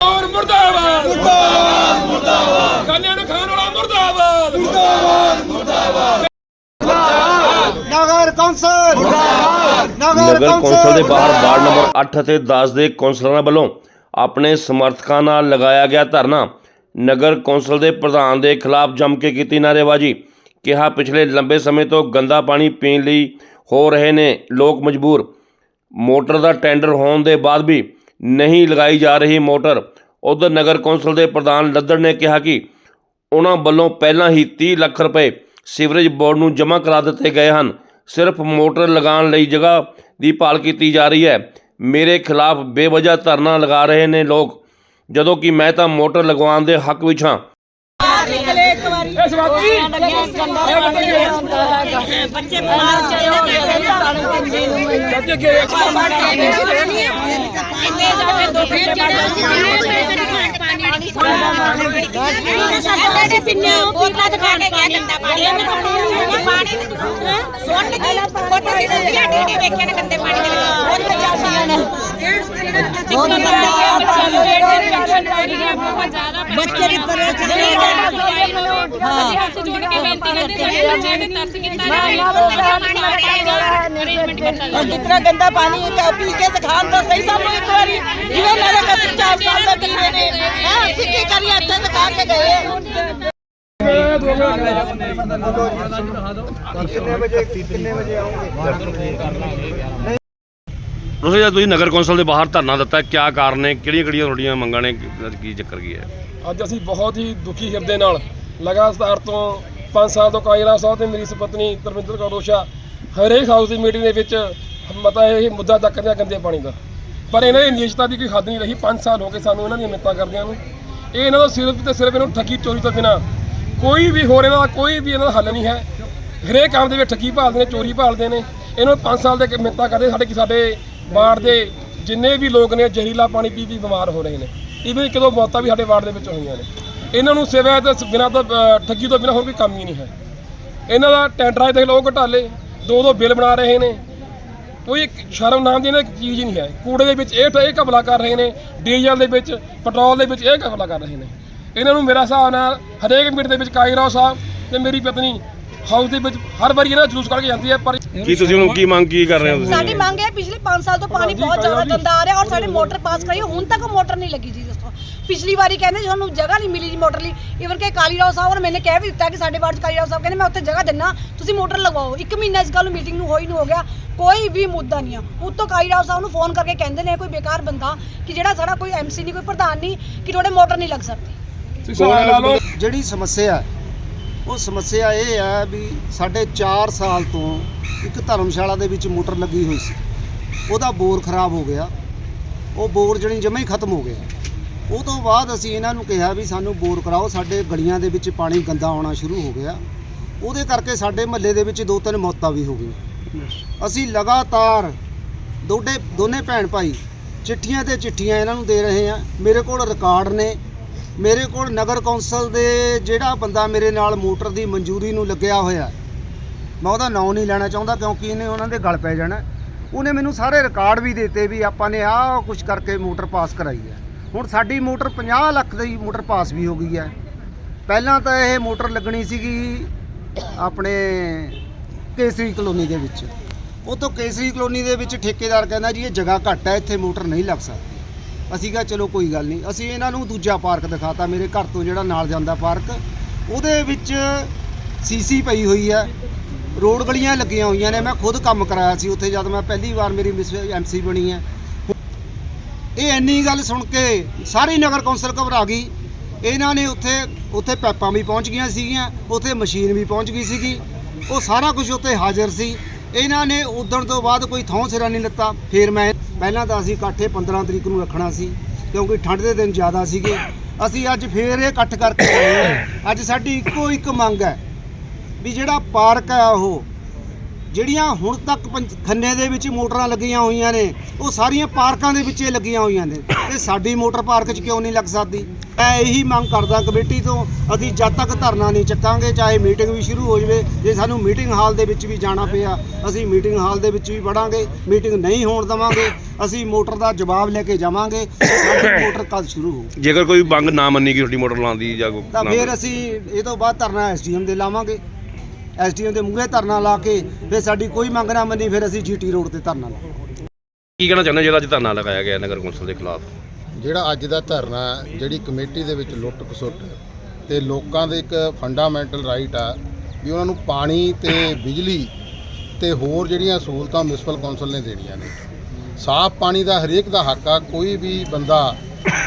ਔਰ ਮੁਰਦਾਬਾਦ। ਮੁਰਦਾਬਾਦ ਮੁਰਦਾਬਾਦ। ਖਾਲਿਆਂ ਨੂੰ ਖਾਣ ਵਾਲਾ ਮੁਰਦਾਬਾਦ। ਨਗਰ ਕੌਂਸਲ। ਮੁਰਦਾਬਾਦ। ਨਗਰ ਕੌਂਸਲ ਦੇ ਬਾਹਰ ਵਾਰਡ ਨੰਬਰ 8 ਅਤੇ 10 ਦੇ ਕੌਂਸਲਰਾਂ ਵੱਲੋਂ ਆਪਣੇ ਸਮਰਥਕਾਂ ਨਾਲ ਲਗਾਇਆ ਗਿਆ ਧਰਨਾ। ਨਗਰ ਕੌਂਸਲ ਦੇ ਪ੍ਰਧਾਨ ਦੇ ਖਿਲਾਫ ਜੰਮ ਕੇ ਕੀਤੀ ਨਾਅਰੇਬਾਜ਼ੀ। ਕਿਹਾ ਪਿਛਲੇ ਲੰਬੇ ਸਮੇਂ ਤੋਂ ਗੰਦਾ ਪਾਣੀ ਪੀਣ ਲਈ ਹੋ ਰਹੇ ਨੇ ਲੋਕ ਮਜਬੂਰ। ਮੋਟਰ ਦਾ ਟੈਂਡਰ ਹੋਣ ਦੇ ਬਾਅਦ ਵੀ ਨਹੀਂ ਲਗਾਈ ਜਾ ਰਹੀ ਮੋਟਰ। ਉਧਰ ਨਗਰ ਕੌਂਸਲ ਦੇ ਪ੍ਰਧਾਨ ਲੱਦੜ ਨੇ ਕਿਹਾ ਕਿ ਉਹਨਾਂ ਵੱਲੋਂ ਪਹਿਲਾਂ ਹੀ 30 ਲੱਖ ਰੁਪਏ ਸੀਵਰੇਜ ਬੋਰਡ ਨੂੰ ਜਮ੍ਹਾਂ ਕਰਾ ਦਿੱਤੇ ਗਏ ਹਨ। ਸਿਰਫ ਮੋਟਰ ਲਗਾਉਣ ਲਈ ਜਗ੍ਹਾ ਦੀ ਭਾਲ ਕੀਤੀ ਜਾ ਰਹੀ ਹੈ। ਮੇਰੇ ਖਿਲਾਫ ਬੇਵਜ੍ਹਾ ਧਰਨਾ ਲਗਾ ਰਹੇ ਨੇ ਲੋਕ। ਜਦੋਂ ਕਿ ਮੈਂ ਤਾਂ ਮੋਟਰ ਲਗਵਾਉਣ ਦੇ ਹੱਕ ਵਿੱਚ ਹਾਂ। ਬਿਮਾਰ ਅੱਗੇ ਅੱਗੇ ਸਾਡੇ ਸਿੰਨੇ ਬੋਤਲਾਂ ਚ ਖਾ ਕੇ ਗਿਆ ਗੰਦਾ ਪਾਣੀ ਪਾਣੀ ਸੁਣ ਕੇ ਫੋਟੋ ਸੀ ਟੀਵੀ ਵੇਖਿਆ ਗੰਦੇ ਪਾਣੀ ਦੇ ਵਿੱਚ। ਬਹੁਤ ਨੇ ਬਹੁਤ ਬੱਚੇ ਦੀ ਪਰੇਸ਼ਾਨੀ ਜਾਵੇ। ਜਿਤਨਾ ਗੰਦਾ ਪਾਣੀ ਹੈ ਪੀ ਕੇ ਦਿਖਾਣ ਤਾਂ ਸਹੀ ਸਾਨੂੰ ਇੱਕ ਵਾਰੀ। ਜਿਵੇਂ ਮੇਰੇ ਕੋਲ ਚਾਰ ਸਾਲ ਦਾ ਪੀ ਰਹੇ ਨੇ। ਹਾਂ ਅਸੀਂ ਕੀ ਕਰੀਏ? ਇੱਥੇ ਦਿਖਾ ਕੇ ਗਏ। ਕਿੰਨੇ ਵਜੇ ਕਿੰਨੇ ਵਜੇ ਆਉਂਗੇ ਤੁਸੀਂ ਜਦ ਤੁਸੀਂ ਨਗਰ ਕੌਂਸਲ ਦੇ ਬਾਹਰ ਧਰਨਾ ਦਿੱਤਾ, ਕਿਆ ਕਾਰਨ ਨੇ, ਕਿਹੜੀਆਂ ਕਿਹੜੀਆਂ ਤੁਹਾਡੀਆਂ ਮੰਗਾਂ ਨੇ ਕੀ ਚੱਕਰ ਕੀ ਹੈ? ਅੱਜ ਅਸੀਂ ਬਹੁਤ ਹੀ ਦੁਖੀ ਹਿਰਦੇ ਨਾਲ, ਲਗਾਤਾਰ ਤੋਂ 5 ਸਾਲ ਤੋਂ ਕਾਇਰਾ ਸਾਹਿਬ ਤੇ ਮੇਰੀ ਸੁਪਤਨੀ ਤਰਵਿੰਦਰ ਕੌਰ ਰੋਸ਼ਾ, ਹਰੇਕ ਹਾਊਸ ਦੀ ਮੀਟਿੰਗ ਦੇ ਵਿੱਚ ਮਤਾ ਇਹ ਮੁੱਦਾ ਚੱਕਦੇ ਆ ਗੰਦੇ ਪਾਣੀ ਦਾ। ਪਰ ਇਹਨਾਂ ਦੀ ਨਿਯਮਤਾ ਦੀ ਕੋਈ ਹੱਦ ਨਹੀਂ ਰਹੀ 5 ਸਾਲ ਹੋ ਗਏ ਸਾਨੂੰ ਇਹਨਾਂ ਦੀਆਂ ਮਿੰਤਾਂ ਕਰਦਿਆਂ ਨੂੰ। ਇਹ ਇਹਨਾਂ ਦਾ ਸਿਰਫ ਤੇ ਸਿਰਫ ਇਹਨਾਂ ਨੂੰ ਠੱਗੀ ਚੋਰੀ ਤੋਂ ਬਿਨਾ ਕੋਈ ਵੀ ਹੋਰ ਇਹਨਾਂ ਦਾ ਕੋਈ ਵੀ ਇਹਨਾਂ ਦਾ ਹੱਲ ਨਹੀਂ ਹੈ। ਹਰੇਕ ਕੰਮ ਦੇ ਵਿੱਚ ਠੱਗੀ ਭਾਲਦੇ ਨੇ, ਚੋਰੀ ਭਾਲਦੇ ਨੇ। ਇਹਨਾਂ ਨੂੰ 5 ਸਾਲ ਦੇ ਮਿੰਤਾਂ ਕਰਦੇ, ਸਾਡੇ ਕਿ ਸਾਡੇ ਵਾਰਡ ਦੇ ਜਿੰਨੇ ਵੀ ਲੋਕ ਨੇ, ਜ਼ਹਿਰੀਲਾ ਪਾਣੀ ਪੀ ਪੀ ਬਿਮਾਰ ਹੋ ਰਹੇ ਨੇ। ਇਵੇਂ ਇੱਕ ਮੌਤਾਂ ਵੀ ਸਾਡੇ ਵਾਰਡ ਦੇ ਵਿੱਚ ਹੋਈਆਂ ਨੇ। ਇਹਨਾਂ ਨੂੰ ਸਿਵਾ ਤੋਂ ਬਿਨਾਂ ਤੋਂ ਠੱਗੀ ਤੋਂ ਬਿਨਾਂ ਹੋਰ ਕੋਈ ਕੰਮ ਹੀ ਨਹੀਂ ਹੈ। ਇਹਨਾਂ ਦਾ ਟੈਂਡਰਾਂ ਦੇ ਲੋਕ ਘਟਾਲੇ ਦੋ ਦੋ ਬਿੱਲ ਬਣਾ ਰਹੇ ਨੇ। ਕੋਈ ਇੱਕ ਸ਼ਰਮ ਨਾਮ ਦੀ ਇਹਨਾਂ ਦੀ ਚੀਜ਼ ਹੀ ਨਹੀਂ ਹੈ। ਕੂੜੇ ਦੇ ਵਿੱਚ ਇਹ ਇਹ ਘਪਲਾ ਕਰ ਰਹੇ ਨੇ, ਡੀਜ਼ਲ ਦੇ ਵਿੱਚ, ਪੈਟਰੋਲ ਦੇ ਵਿੱਚ ਇਹ ਘਪਲਾ ਕਰ ਰਹੇ ਨੇ। ਇਹਨਾਂ ਨੂੰ ਮੇਰਾ ਹਿਸਾਬ ਨਾਲ ਹਰੇਕ ਮਿੰਟ ਦੇ ਵਿੱਚ ਕਾਇਰਾ ਸਾਹਿਬ ਤੇ ਮੇਰੀ ਪਤਨੀ ਹਾਊਸ ਦੇ ਵਿੱਚ ਹਰ ਵਾਰੀ ਇਹਨਾਂ ਦਾ ਜਲੂਸ ਕੱਢ ਕੇ ਜਾਂਦੀ ਹੈ ਪਰ ਕੀ ਤੁਸੀਂ ਹੁਣ ਕੀ ਮੰਗ ਕੀ ਕਰ ਰਹੇ ਹੋ ਸਾਡੀ ਤੁਸੀਂ ਮੰਗ ਹੈ ਪਿਛਲੇ 5 ਸਾਲ ਤੋਂ ਪਾਣੀ ਬਹੁਤ ਜ਼ਿਆਦਾ। ਗੰਦਾ ਆ ਰਿਹਾ ਔਰ ਸਾਡੇ ਮੋਟਰ ਪਾਸ ਕਰਾਈ ਹੁਣ ਤੱਕ ਮੋਟਰ ਨਹੀਂ ਲੱਗੀ ਜੀ ਦੱਸੋ। ਪਿਛਲੀ ਵਾਰੀ ਕਹਿੰਦੇ ਸਾਨੂੰ ਜਗ੍ਹਾ ਨਹੀਂ ਮਿਲੀ ਜੀ ਮੋਟਰ ਲਈ। ਇਵਨ ਕਿ ਕਾਲੀ ਰਾਓ ਸਾਹਿਬ ਔਰ ਮੈਨੇ ਕਹਿ ਵੀ ਦਿੱਤਾ ਕਿ ਸਾਡੇ ਵਾਰਡ 'ਚ ਕਾਲੀ ਰਾਓ ਸਾਹਿਬ ਕਹਿੰਦੇ ਮੈਂ ਉੱਥੇ ਜਗ੍ਹਾ ਦਿੰਨਾ ਤੁਸੀਂ ਮੋਟਰ ਲਗਵਾਓ। ਇੱਕ ਮਹੀਨਾ ਇਸ ਗੱਲ ਨੂੰ ਮੀਟਿੰਗ ਨੂੰ ਹੋਈ ਨੂੰ ਹੋ ਗਿਆ ਕੋਈ ਵੀ ਮੁੱਦਾ ਨਹੀਂ ਆ। ਉੱਤੋਂ ਕਾਲੀ ਰਾਓ ਸਾਹਿਬ ਨੂੰ ਫੋਨ ਕਰਕੇ ਕਹਿੰਦੇ ਨੇ ਕੋਈ ਬੇਕਾਰ ਬੰਦਾ ਕਿ ਜਿਹੜਾ ਸਾਡਾ ਕੋਈ ਐਮਸੀ ਨਹੀਂ ਕੋਈ ਪ੍ਰਧਾਨ ਨਹੀਂ ਕਿ ਤੁਹਾਡੇ ਮੋਟਰ ਨਹੀਂ ਲੱਗ ਸਕਦੀ। ਤੁਸੀਂ ਹਿਸਾਬ ਲਾ ਲਓ। ਜਿਹੜੀ ਸਮੱਸਿਆ ਹੈ, ਉਹ ਸਮੱਸਿਆ ਇਹ ਹੈ ਵੀ ਸਾਡੇ 4 ਸਾਲ ਤੋਂ ਇੱਕ ਧਰਮਸ਼ਾਲਾ ਦੇ ਵਿੱਚ ਮੋਟਰ ਲੱਗੀ ਹੋਈ ਸੀ। ਉਹਦਾ ਬੋਰ ਖਰਾਬ ਹੋ ਗਿਆ। ਉਹ ਬੋਰ ਜਿਹੜੀ ਜਮਾ ਹੀ ਖਤਮ ਹੋ ਗਿਆ। ਉਹ ਤੋਂ ਬਾਅਦ ਅਸੀਂ ਇਹਨਾਂ ਨੂੰ ਕਿਹਾ ਵੀ ਸਾਨੂੰ ਬੋਰ ਕਰਾਓ, ਸਾਡੇ ਗਲੀਆਂ ਦੇ ਵਿੱਚ ਪਾਣੀ ਗੰਦਾ ਆਉਣਾ ਸ਼ੁਰੂ ਹੋ ਗਿਆ। ਉਹਦੇ ਕਰਕੇ ਸਾਡੇ ਮਹੱਲੇ ਦੇ ਵਿੱਚ ਦੋ ਤਿੰਨ ਮੌਤਾਂ ਵੀ ਹੋ ਗਈਆਂ। ਅਸੀਂ ਲਗਾਤਾਰ ਦੋਡੇ ਦੋਨੇ ਭੈਣ ਭਾਈ ਚਿੱਠੀਆਂ ਤੇ ਚਿੱਠੀਆਂ ਇਹਨਾਂ ਨੂੰ ਦੇ ਰਹੇ ਆ ਮੇਰੇ ਕੋਲ ਰਿਕਾਰਡ ਨੇ। ਮੇਰੇ ਕੋਲ ਨਗਰ ਕੌਂਸਲ ਦੇ ਜਿਹੜਾ ਬੰਦਾ ਮੇਰੇ ਨਾਲ ਮੋਟਰ ਦੀ ਮਨਜ਼ੂਰੀ ਨੂੰ ਲੱਗਿਆ ਹੋਇਆ ਮੈਂ ਉਹਦਾ ਨਾਂ ਨਹੀਂ ਲੈਣਾ ਚਾਹੁੰਦਾ ਕਿਉਂਕਿ ਇਹਨੇ ਉਹਨਾਂ ਦੇ ਗਲ ਪੈ ਜਾਣਾ ਉਹਨੇ ਮੈਨੂੰ ਸਾਰੇ ਰਿਕਾਰਡ ਵੀ ਦਿੱਤੇ ਵੀ ਆਪਾਂ ਨੇ ਆਹ ਕੁਝ ਕਰਕੇ ਮੋਟਰ ਪਾਸ ਕਰਾਈ ਹੈ। ਹੁਣ ਸਾਡੀ ਮੋਟਰ 50 ਲੱਖ ਦੀ ਮੋਟਰ ਪਾਸ ਵੀ ਹੋ ਗਈ ਹੈ। ਪਹਿਲਾਂ ਤਾਂ ਇਹ ਮੋਟਰ ਲੱਗਣੀ ਸੀਗੀ ਆਪਣੇ ਕੇਸਰੀ ਕਲੋਨੀ ਦੇ ਵਿੱਚ। ਉਹ ਤੋਂ ਕੇਸਰੀ ਕਲੋਨੀ ਦੇ ਵਿੱਚ ਠੇਕੇਦਾਰ ਕਹਿੰਦਾ ਜੀ ਇਹ ਜਗ੍ਹਾ ਘੱਟ ਹੈ, ਇੱਥੇ ਮੋਟਰ ਨਹੀਂ ਲੱਗ ਸਕਦੀ। ਅਸੀਂ ਕਿਹਾ ਚਲੋ ਕੋਈ ਗੱਲ ਨਹੀਂ, ਅਸੀਂ ਇਹਨਾਂ ਨੂੰ ਦੂਜਾ ਪਾਰਕ ਦਿਖਾਤਾ, ਮੇਰੇ ਘਰ ਤੋਂ ਜਿਹੜਾ ਨਾਲ ਜਾਂਦਾ ਪਾਰਕ, ਉਹਦੇ ਵਿੱਚ ਸੀਸੀ ਪਈ ਹੋਈ ਹੈ, ਰੋਡ ਗਲੀਆਂ ਲੱਗੀਆਂ ਹੋਈਆਂ ਨੇ, ਮੈਂ ਖੁਦ ਕੰਮ ਕਰਾਇਆ ਸੀ ਉੱਥੇ ਜਦ ਮੈਂ ਪਹਿਲੀ ਵਾਰ ਮੇਰੀ ਮਿਸ ਐਮਸੀ ਬਣੀ ਹੈ। ਇਹ ਇੰਨੀ ਗੱਲ ਸੁਣ ਕੇ ਸਾਰੀ ਨਗਰ ਕੌਂਸਲ ਘਬਰਾ ਗਈ, ਇਹਨਾਂ ਨੇ ਉੱਥੇ ਉੱਥੇ ਪੈਪਾਂ ਵੀ ਪਹੁੰਚ ਗਈਆਂ ਸੀਗੀਆਂ, ਉੱਥੇ ਮਸ਼ੀਨ ਵੀ ਪਹੁੰਚ ਗਈ ਸੀਗੀ, ਉਹ ਸਾਰਾ ਕੁਝ ਉੱਥੇ ਹਾਜ਼ਰ ਸੀ। ਇਹਨਾਂ ਨੇ ਉਦਣ ਤੋਂ ਬਾਅਦ ਕੋਈ ਥਾਂ ਸਿਰਾ ਨਹੀਂ ਲੱਤਾ, ਫਿਰ ਮੈਂ ਪਹਿਲਾਂ ਤਾਂ ਅਸੀਂ ਇਕੱਠੇ 15 ਤਰੀਕ ਨੂੰ ਰੱਖਣਾ ਸੀ, ਕਿਉਂਕਿ ਠੰਡ ਦੇ ਦਿਨ ਜ਼ਿਆਦਾ ਸੀਗੇ ਅਸੀਂ ਅੱਜ ਫੇਰ ਇਹ ਇਕੱਠ ਕਰਕੇ ਆਏ ਹਾਂ। ਅੱਜ ਸਾਡੀ ਇੱਕੋ ਇੱਕ ਮੰਗ ਹੈ ਵੀ ਜਿਹੜਾ ਪਾਰਕ ਹੈ ਉਹ ਜਿਹੜੀਆਂ ਹੁਣ ਤੱਕ ਖੰਨੇ ਦੇ ਵਿੱਚ ਮੋਟਰਾਂ ਲੱਗੀਆਂ ਹੋਈਆਂ ਨੇ ਉਹ ਸਾਰੀਆਂ ਪਾਰਕਾਂ ਦੇ ਵਿੱਚ ਹੀ ਲੱਗੀਆਂ ਹੋਈਆਂ ਨੇ। ਤੇ ਸਾਡੀ ਮੋਟਰ ਪਾਰਕ 'ਚ ਕਿਉਂ ਨਹੀਂ ਲੱਗ ਸਕਦੀ? ਮੈਂ ਇਹੀ ਮੰਗ ਕਰਦਾ ਕਮੇਟੀ ਤੋਂ ਅਸੀਂ ਜਦ ਤੱਕ ਧਰਨਾ ਨਹੀਂ ਚੱਕਾਂਗੇ ਚਾਹੇ ਮੀਟਿੰਗ ਵੀ ਸ਼ੁਰੂ ਹੋ ਜਾਵੇ ਜੇ ਸਾਨੂੰ ਮੀਟਿੰਗ ਹਾਲ ਦੇ ਵਿੱਚ ਵੀ ਜਾਣਾ ਪਿਆ ਅਸੀਂ ਮੀਟਿੰਗ ਹਾਲ ਦੇ ਵਿੱਚ ਵੀ ਵੜਾਂਗੇ ਮੀਟਿੰਗ ਨਹੀਂ ਹੋਣ ਦੇਵਾਂਗੇ ਅਸੀਂ ਮੋਟਰ ਦਾ ਜਵਾਬ ਲੈ ਕੇ ਜਾਵਾਂਗੇ ਸਾਡੀ ਮੋਟਰ ਕਦ ਸ਼ੁਰੂ ਹੋਊ ਜੇਕਰ ਕੋਈ ਬੰਗ ਨਾ ਮੰਨੀ ਕਿ ਤੁਹਾਡੀ ਮੋਟਰ ਲਾਉਣ ਦੀ ਜਾਂ ਕੋਈ ਤਾਂ ਫਿਰ ਅਸੀਂ ਇਹ ਤੋਂ ਬਾਅਦ ਧਰਨਾ ਐਸਡੀਐਮ ਦੇ ਲਾਵਾਂਗੇ। ਐਸਡੀਐਮ ਦੇ ਮੂਹਰੇ ਧਰਨਾ ਲਾ ਕੇ ਫਿਰ ਸਾਡੀ ਕੋਈ ਮੰਗ ਨਾ ਮੰਨੀ ਫਿਰ ਅਸੀਂ ਜੀਟੀ ਰੋਡ ਤੇ ਧਰਨਾ ਲਾਵਾਂਗੇ ਕੀ ਕਹਿਣਾ ਚਾਹੁੰਦੇ ਜਿਹੜਾ ਅੱਜ ਧਰਨਾ ਲਗਾਇਆ ਗਿਆ ਨਗਰ ਕੌਂਸਲ ਦੇ ਖਿਲਾਫ? ਜਿਹੜਾ ਅੱਜ ਦਾ ਧਰਨਾ ਹੈ, ਜਿਹੜੀ ਕਮੇਟੀ ਦੇ ਵਿੱਚ ਲੁੱਟ ਖਸੁੱਟ ਤੇ ਲੋਕਾਂ ਦੇ ਇੱਕ ਫੰਡਾਮੈਂਟਲ ਰਾਈਟ ਆ ਵੀ ਉਹਨਾਂ ਨੂੰ ਪਾਣੀ ਤੇ ਬਿਜਲੀ ਤੇ ਹੋਰ ਜਿਹੜੀਆਂ ਸਹੂਲਤਾਂ ਮਿਊਨਿਸਪਲ ਕੌਂਸਲ ਨੇ ਦੇਣੀਆਂ ਨੇ। ਸਾਫ਼ ਪਾਣੀ ਦਾ ਹਰੇਕ ਦਾ ਹੱਕ ਆ ਕੋਈ ਵੀ ਬੰਦਾ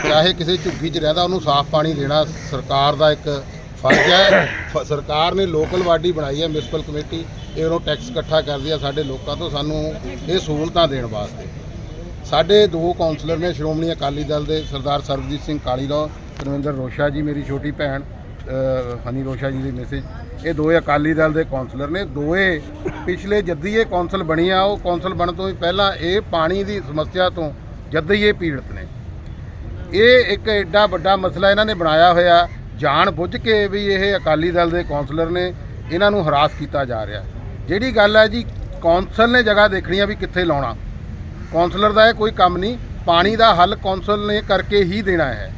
ਚਾਹੇ ਕਿਸੇ ਝੁੱਗੀ 'ਚ ਰਹਿੰਦਾ ਉਹਨੂੰ ਸਾਫ਼ ਪਾਣੀ ਦੇਣਾ ਸਰਕਾਰ ਦਾ ਇੱਕ ਫਰਜ਼ ਹੈ। ਫ- ਸਰਕਾਰ ਨੇ ਲੋਕਲ ਬਾਡੀ ਬਣਾਈ ਹੈ ਮਿਊਨਿਸਪਲ ਕਮੇਟੀ। ਇਹ ਉਹਨੂੰ ਟੈਕਸ ਇਕੱਠਾ ਕਰਦੀ ਹੈ ਸਾਡੇ ਲੋਕਾਂ ਤੋਂ। ਸਾਨੂੰ ਇਹ ਸਹੂਲਤਾਂ ਦੇਣ ਵਾਸਤੇ। ਸਾਡੇ ਦੋ ਕਾਉਂਸਲਰ ਨੇ ਸ਼੍ਰੋਮਣੀ ਅਕਾਲੀ ਦਲ ਦੇ ਸਰਦਾਰ ਸਰਬਜੀਤ ਸਿੰਘ ਕਾਲੀਰਾਓ ਧਰਮਿੰਦਰ ਰੋਸ਼ਾ ਜੀ ਮੇਰੀ ਛੋਟੀ ਭੈਣ ਅ, ਹਨੀ ਰੋਸ਼ਾ ਜੀ ਦੇ ਮੈਸੇਜ ਇਹ ਦੋਏ ਅਕਾਲੀ ਦਲ ਦੇ ਕਾਉਂਸਲਰ ਨੇ। ਦੋਏ ਪਿਛਲੇ ਜੱਦੀ ਇਹ ਕੌਂਸਲ ਬਣੀ ਆ ਉਹ ਕੌਂਸਲ ਬਣਨ ਤੋਂ ਵੀ ਪਹਿਲਾਂ ਇਹ ਪਾਣੀ ਦੀ ਸਮੱਸਿਆ ਤੋਂ ਜੱਦੀ ਇਹ ਪੀੜਤ ਨੇ। ਇਹ ਇੱਕ ਐਡਾ ਵੱਡਾ ਮਸਲਾ ਇਹਨਾਂ ਨੇ ਬਣਾਇਆ ਹੋਇਆ। ਜਾਣ ਬੁੱਝ ਕੇ ਵੀ ਇਹ ਅਕਾਲੀ ਦਲ ਦੇ ਕਾਉਂਸਲਰ ਨੇ ਇਹਨਾਂ ਨੂੰ ਹਰਾਸ ਕੀਤਾ ਜਾ ਰਿਹਾ। ਜਿਹੜੀ ਗੱਲ ਹੈ ਜੀ ਕਾਉਂਸਲ ਨੇ ਜਗ੍ਹਾ ਦੇਖਣੀ ਆ ਵੀ ਕਿੱਥੇ ਲਾਉਣਾ। ਕਾਉਂਸਲਰ ਦਾ ਇਹ ਕੋਈ ਕੰਮ ਨਹੀਂ, ਪਾਣੀ ਦਾ ਹੱਲ ਕਾਉਂਸਲ ਨੇ ਕਰਕੇ ਹੀ ਦੇਣਾ ਹੈ।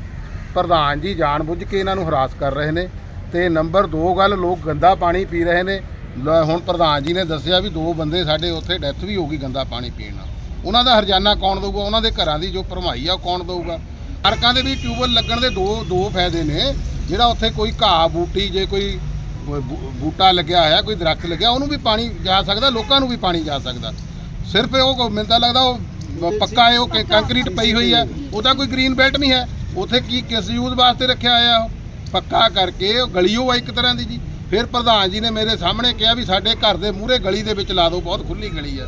ਪ੍ਰਧਾਨ ਜੀ ਜਾਣ ਬੁੱਝ ਕੇ ਇਹਨਾਂ ਨੂੰ ਹਰਾਸ ਕਰ ਰਹੇ ਨੇ ਤੇ ਨੰਬਰ 2 ਗੱਲ, ਲੋਕ ਗੰਦਾ ਪਾਣੀ ਪੀ ਰਹੇ ਨੇ। ਹੁਣ ਪ੍ਰਧਾਨ ਜੀ ਨੇ ਦੱਸਿਆ ਵੀ ਦੋ ਬੰਦੇ ਸਾਡੇ ਉੱਥੇ ਡੈਥ ਵੀ ਹੋ ਗਈ ਗੰਦਾ ਪਾਣੀ ਪੀਣ ਨਾਲ। ਉਹਨਾਂ ਦਾ ਹਰਜਾਨਾ ਕੌਣ ਦੇਊਗਾ? ਉਹਨਾਂ ਦੇ ਘਰਾਂ ਦੀ ਜੋ ਭਰਮਾਈ ਆ ਉਹ ਕੌਣ ਦੇਊਗਾ? ਪਾਰਕਾਂ ਦੇ ਵੀ ਟਿਊਬਲ ਲੱਗਣ ਦੇ ਦੋ ਦੋ ਫਾਇਦੇ ਨੇ। ਜਿਹੜਾ ਉੱਥੇ ਕੋਈ ਘਾਹ ਬੂਟੀ ਜੇ ਕੋਈ ਬੂਟਾ ਲੱਗਿਆ ਹੋਇਆ ਕੋਈ ਦਰਖਤ ਲੱਗਿਆ ਉਹਨੂੰ ਵੀ ਪਾਣੀ ਜਾ ਸਕਦਾ ਲੋਕਾਂ ਨੂੰ ਵੀ ਪਾਣੀ ਜਾ ਸਕਦਾ। ਸਿਰਫ ਉਹ ਮੈਨੂੰ ਤਾਂ ਲੱਗਦਾ ਉਹ ਪੱਕਾ ਹੈ ਉਹ ਕੰਕਰੀਟ ਪਈ ਹੋਈ ਹੈ। ਉਹਦਾ ਕੋਈ ਗ੍ਰੀਨ ਬੈਲਟ ਨਹੀਂ ਹੈ। ਉੱਥੇ ਕੀ ਕਿਸ ਯੂਜ਼ ਵਾਸਤੇ ਰੱਖਿਆ ਹੋਇਆ ਉਹ? ਪੱਕਾ ਕਰਕੇ ਉਹ ਗਲੀ ਉਹ ਇੱਕ ਤਰ੍ਹਾਂ ਦੀ ਜੀ। ਫਿਰ ਪ੍ਰਧਾਨ ਜੀ ਨੇ ਮੇਰੇ ਸਾਹਮਣੇ ਕਿਹਾ ਵੀ ਸਾਡੇ ਘਰ ਦੇ ਮੂਹਰੇ ਗਲੀ ਦੇ ਵਿੱਚ ਲਾ ਦਿਓ ਬਹੁਤ ਖੁੱਲੀ ਗਲੀ ਹੈ।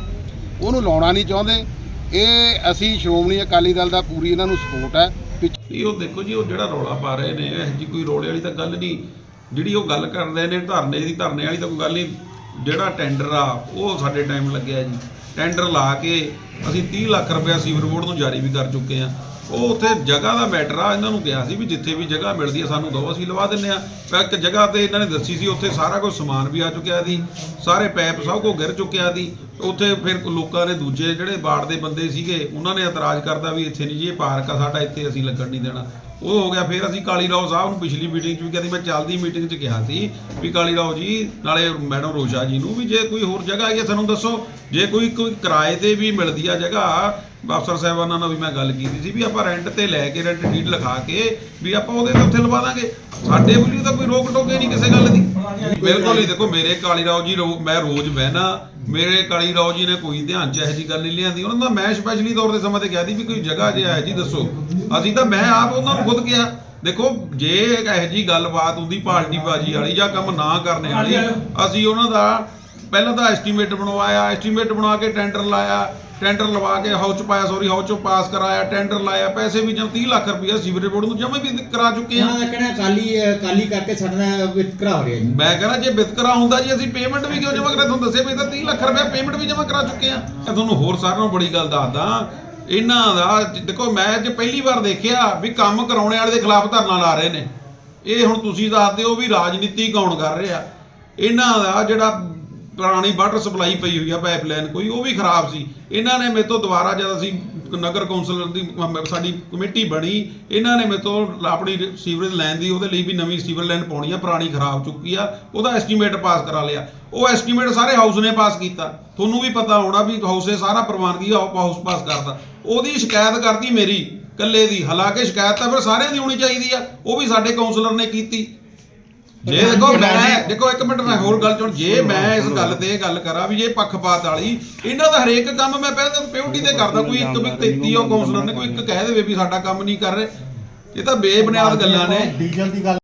ਉਹਨੂੰ ਲਾਉਣਾ ਨਹੀਂ ਚਾਹੁੰਦੇ। ਇਹ ਅਸੀਂ ਸ਼੍ਰੋਮਣੀ ਅਕਾਲੀ ਦਲ ਦਾ ਪੂਰੀ ਇਹਨਾਂ ਨੂੰ ਸਪੋਰਟ ਹੈ। ਪਿੱਛੇ ਉਹ ਦੇਖੋ ਜੀ, ਉਹ ਜਿਹੜਾ ਰੌਲਾ ਪਾ ਰਹੇ ਨੇ, ਇਹ ਜੀ ਕੋਈ ਰੌਲੇ ਵਾਲੀ ਤਾਂ ਗੱਲ ਨਹੀਂ। ਜਿਹੜੀ ਉਹ ਗੱਲ ਕਰਦੇ ਨੇ, ਧਰਨੇ ਦੀ, ਧਰਨੇ ਵਾਲੀ ਤਾਂ ਕੋਈ ਗੱਲ ਨਹੀਂ। ਜਿਹੜਾ ਟੈਂਡਰ ਆ, ਉਹ ਸਾਡੇ ਟਾਈਮ ਲੱਗਿਆ ਜੀ। ਟੈਂਡਰ ਲਾ ਕੇ ਅਸੀਂ 30 ਲੱਖ ਰੁਪਇਆ ਸੀਵਰ ਬੋਰਡ ਨੂੰ ਜਾਰੀ ਵੀ ਕਰ ਚੁੱਕੇ ਆ। ਉਹ ਉੱਥੇ ਜਗ੍ਹਾ ਦਾ ਮੈਟਰ ਆ, ਇਹਨਾਂ ਨੂੰ ਕਿਹਾ ਸੀ ਵੀ ਜਿੱਥੇ ਵੀ ਜਗ੍ਹਾ ਮਿਲਦੀ ਆ, ਸਾਨੂੰ ਦਿਓ ਅਸੀਂ ਲਵਾ ਦਿੰਨੇ ਆ। ਪਰ ਇੱਕ ਜਗ੍ਹਾ ਤੇ ਇਹਨਾਂ ਨੇ ਦੱਸੀ ਸੀ, ਉੱਥੇ ਸਾਰਾ ਕੁਝ ਸਮਾਨ ਵੀ ਆ ਚੁੱਕਿਆ ਸੀ, ਸਾਰੇ ਪੈਪ ਸਭ ਕੁਝ ਗਿਰ ਚੁੱਕਿਆ ਸੀ। ਉੱਥੇ ਫਿਰ ਲੋਕਾਂ ਨੇ ਦੂਜੇ ਜਿਹੜੇ ਬਾੜ ਦੇ ਬੰਦੇ ਸੀਗੇ, ਉਹਨਾਂ ਨੇ ਇਤਰਾਜ਼ ਕਰਦਾ ਵੀ ਇੱਥੇ ਨਹੀਂ ਜੀ, ਇਹ ਪਾਰਕ ਆ, ਸਾਡਾ ਇੱਥੇ ਅਸੀਂ ਲੱਗਣ ਨਹੀਂ ਦੇਣਾ। ਉਹ ਹੋ ਗਿਆ, ਫਿਰ ਅਸੀਂ ਕਾਲੀ ਰਾਓ ਸਾਹਿਬ ਨੂੰ ਪਿਛਲੀ ਮੀਟਿੰਗ 'ਚ ਵੀ ਕਹਿੰਦੀ ਮੈਂ ਚੱਲਦੀ ਮੀਟਿੰਗ 'ਚ ਕਿਹਾ ਸੀ ਵੀ ਕਾਲੀ ਰਾਓ ਜੀ, ਨਾਲੇ ਮੈਡਮ ਰੋਸ਼ਾ ਜੀ ਨੂੰ ਵੀ ਜੇ ਕੋਈ ਹੋਰ ਜਗ੍ਹਾ ਹੈਗੀ ਆ, ਸਾਨੂੰ ਦੱਸੋ। ਜੇ ਕੋਈ ਕੋਈ ਕਿਰਾਏ ਤੇ ਵੀ ਮਿਲਦੀ ਆ ਜਗ੍ਹਾ ਅਫਸਰ ਸਾਹਿਬਾਨਾਂ ਨਾਲ ਵੀ ਮੈਂ ਗੱਲ ਕੀਤੀ ਸੀ ਵੀ ਆਪਾਂ ਰੈਂਟ ਤੇ ਲੈ ਕੇ ਰੈਂਟ ਡੀਡ ਲਿਖਾ ਕੇ ਵੀ ਆਪਾਂ ਉਹਦੇ ਤੇ ਉੱਥੇ ਲਵਾ ਦਾਂਗੇ। ਸਾਡੇ ਵੱਲੋਂ ਤਾਂ ਕੋਈ ਰੋਕ ਟੋਕੇ ਨਹੀਂ ਕਿਸੇ ਗੱਲ ਦੀ। ਬਿਲਕੁਲ ਨਹੀਂ ਦੇਖੋ, ਮੇਰੇ ਕਾਲੀ ਰਾਓ ਜੀ ਮੈਂ ਰੋਜ਼ ਬਹਿਣਾ ਮੇਰੇ ਕਾਲੀ ਰਾਓ ਜੀ ਨੇ ਕੋਈ ਧਿਆਨ ਚ ਇਹੋ ਜੀ ਗੱਲ ਨਹੀਂ ਲਿਆਂਦੀ। ਉਹਨਾਂ ਦਾ ਮੈਂ ਸਪੈਸ਼ਲੀ ਤੌਰ ਤੇ ਸਮਾਂ ਤੇ ਕਿਹਾ ਸੀ ਵੀ ਕੋਈ ਜਗ੍ਹਾ ਜੇ ਹੈ ਜੀ ਦੱਸੋ। ਅਸੀਂ ਤਾਂ ਮੈਂ ਆਪ ਉਹਨਾਂ ਨੂੰ ਖੁਦ ਕਿਹਾ, ਦੇਖੋ, ਜੇ ਇਹੋ ਜੀ ਗੱਲਬਾਤ ਹੁੰਦੀ ਪਾਰਟੀ ਬਾਜੀ ਵਾਲੀ ਜਾਂ ਕੰਮ ਨਾ ਕਰਨੇ ਵਾਲੀ, ਅਸੀਂ ਉਹਨਾਂ ਦਾ ਪਹਿਲਾਂ ਤਾਂ ਐਸਟੀਮੇਟ ਬਣਵਾਇਆ ਐਸਟੀਮੇਟ ਬਣਾ ਕੇ ਟੈਂਡਰ ਲਾਇਆ ਟੈਂਡਰ ਲਵਾ ਕੇ ਹਾਊਸ ਚ ਪਾਇਆ ਸੌਰੀ ਹਾਊਸ ਚ ਪਾਸ ਕਰਾਇਆ ਟੈਂਡਰ ਲਾਇਆ ਪੈਸੇ ਵੀ ਜਮ 30 ਲੱਖ ਰੁਪਇਆ ਸੀਵਰੇਜ ਬੋਰਡ ਨੂੰ ਜਮ੍ਹਾਂ ਵੀ ਕਰਾ ਚੁੱਕੇ ਹਾਂ। ਉਹਨਾਂ ਦਾ ਕਹਿਣਾ ਕਾਲੀ ਕਾਲੀ ਕਰਕੇ ਸਾਡਾ ਵਿਤਕਰਾ ਹੋ ਰਿਹਾ ਜੀ। ਮੈਂ ਕਹਿੰਦਾ ਜੇ ਵਿਤਕਰਾ ਹੁੰਦਾ ਜੀ ਅਸੀਂ ਪੇਮੈਂਟ ਵੀ ਕਿਉਂ ਜਮ੍ਹਾਂ ਕਰਾ ਤੁਹਾਨੂੰ ਦੱਸੇ ਵੀ ਤਾਂ 30 ਲੱਖ ਰੁਪਏ ਪੇਮੈਂਟ ਵੀ ਜਮ੍ਹਾਂ ਕਰਾ ਚੁੱਕੇ ਆ ਮੈਂ ਤੁਹਾਨੂੰ ਹੋਰ ਸਾਰਿਆਂ ਨੂੰ ਬੜੀ ਗੱਲ ਦੱਸਦਾ ਇਹਨਾਂ ਦਾ ਦੇਖੋ ਮੈਂ ਅੱਜ ਪਹਿਲੀ ਵਾਰ ਦੇਖਿਆ ਵੀ ਕੰਮ ਕਰਾਉਣੇ ਵਾਲੇ ਦੇ ਖਿਲਾਫ ਧਰਨਾ ਲਾ ਰਹੇ ਨੇ। ਇਹ ਹੁਣ ਤੁਸੀਂ ਦੱਸਦੇ ਹੋ ਵੀ ਰਾਜਨੀਤੀ ਕੌਣ ਕਰ ਰਿਹਾ। ਇਹਨਾਂ ਦਾ ਜਿਹੜਾ ਪੁਰਾਣੀ ਵਾਟਰ ਸਪਲਾਈ ਪਈ ਹੋਈ ਆ ਪਾਈਪਲਾਈਨ ਕੋਈ, ਉਹ ਵੀ ਖਰਾਬ ਸੀ। ਇਹਨਾਂ ਨੇ ਮੇਰੇ ਤੋਂ ਦੁਬਾਰਾ ਜਦ ਅਸੀਂ ਨਗਰ ਕੌਂਸਲਰ ਦੀ ਸਾਡੀ ਕਮੇਟੀ ਬਣੀ, ਇਹਨਾਂ ਨੇ ਮੇਰੇ ਤੋਂ ਆਪਣੀ ਸੀਵਰੇਜ ਲਾਈਨ ਦੀ, ਉਹਦੇ ਲਈ ਵੀ ਨਵੀਂ ਸੀਵਰ ਲਾਈਨ ਪਾਉਣੀ ਆ, ਪੁਰਾਣੀ ਖਰਾਬ ਚੁੱਕੀ ਆ, ਉਹਦਾ ਐਸਟੀਮੇਟ ਪਾਸ ਕਰਾ ਲਿਆ। ਉਹ ਐਸਟੀਮੇਟ ਸਾਰੇ ਹਾਊਸ ਨੇ ਪਾਸ ਕੀਤਾ। ਤੁਹਾਨੂੰ ਵੀ ਪਤਾ ਹੋਣਾ ਵੀ ਹਾਊਸੇ ਸਾਰਾ ਪ੍ਰਵਾਨਗੀ ਹਾਊਸ ਪਾਸ ਕਰਦਾ। ਉਹਦੀ ਸ਼ਿਕਾਇਤ ਕਰਦੀ ਮੇਰੀ ਕੱਲੇ ਦੀ। ਹਾਲਾਂਕਿ ਸ਼ਿਕਾਇਤ ਤਾਂ ਫਿਰ ਸਾਰਿਆਂ ਦੀ ਹੋਣੀ ਚਾਹੀਦੀ ਆ, ਉਹ ਵੀ ਸਾਡੇ ਕਾਉਂਸਲਰ ਨੇ ਕੀਤੀ। ਜੇ ਦੇਖੋ ਮੈਂ ਦੇਖੋ ਇੱਕ ਮਿੰਟ ਮੈਂ ਹੋਰ ਗੱਲ ਚੁਣ ਜੇ ਮੈਂ ਇਸ ਗੱਲ ਤੇ ਇਹ ਗੱਲ ਕਰਾਂ ਵੀ ਜੇ ਪੱਖਪਾਤ ਵਾਲੀ ਇਹਨਾਂ ਦਾ ਹਰੇਕ ਕੰਮ ਮੈਂ ਪਹਿਲਾਂ ਤਾਂ ਪਿਓਰਟੀ ਤੇ ਕਰਦਾ ਕੋਈ ਇੱਕ ਵੀ ਦਿੱਤੀ ਉਹ ਕਾਉਂਸਲਰ ਨੇ ਕੋਈ ਇੱਕ ਕਹਿ ਦੇਵੇ ਵੀ ਸਾਡਾ ਕੰਮ ਨਹੀਂ ਕਰ ਰਹੇ। ਇਹ ਤਾਂ ਬੇਬੁਨਿਆਦ ਗੱਲਾਂ ਨੇ। ਡੀਜ਼ਲ ਦੀ ਗੱਲ